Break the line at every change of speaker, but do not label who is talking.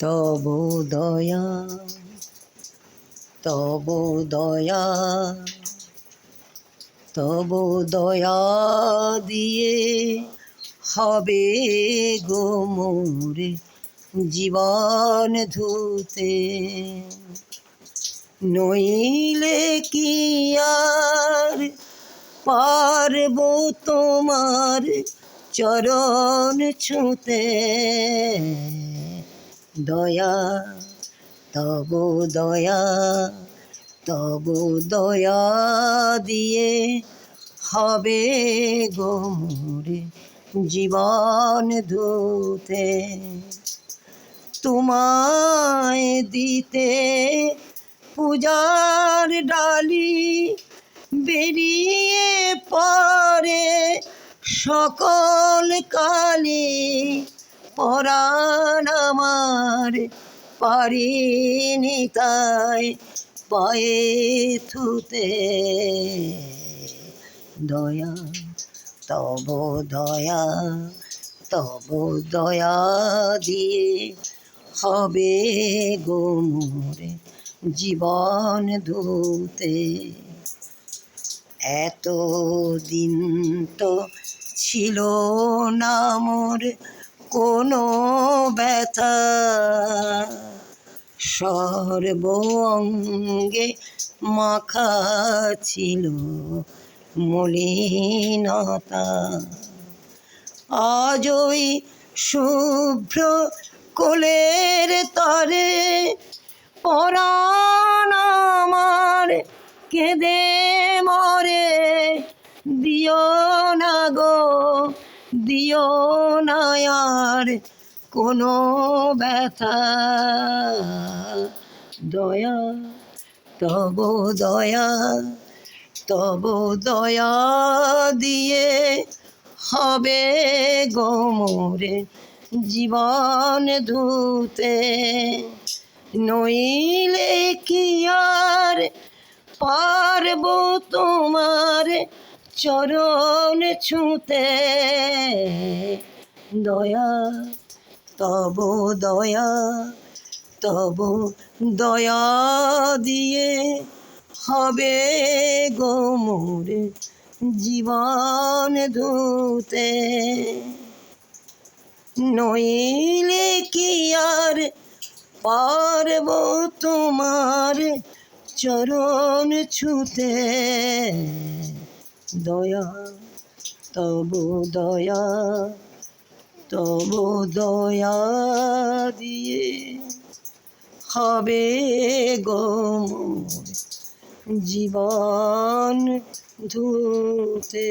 তব দয়া তব দয়া তব দয়া দিয়ে হবে গো মোরে জীবন ধুতে। নইলে কি আর পারব তোমার চরণ ছুঁতে? দয়া, তব দয়া তব দয়া দিয়ে হবে গো মোরে জীবন ধুতে। তোমায় দিতে পূজার ডালি বেরিয়ে পরে সকল কালে। পরাণ আমার পারিনি তাই পায়ে থুতে। দয়া, তব দয়া তব দয়া দিয়ে হবে গো মোরে জীবন ধুতে। এত দিন তো ছিল না মোর কোনো ব্যথা। সর্ব অঙ্গে মাখা ছিল মলিনতা। আজই শুভ্র কোলের তরে পরাণ আমার কেঁদে মরে। দিও না গো দিও না আর কোনো ব্যথা। দয়া, তব দয়া তব দয়া দিয়ে হবে গো মোরে জীবন ধুতে। নইলে কি আর পারব তোমার চরণ ছুঁতে দয়া, তব দয়া তব দয়া দিয়ে হবে গো মোরে জীবন ধুতে। নইলে কি আর পারব তোমার চরণ ছুতে? দয়া তবু দয়া তবু দয়া দিয়ে হবে গো জীবন ধুতে।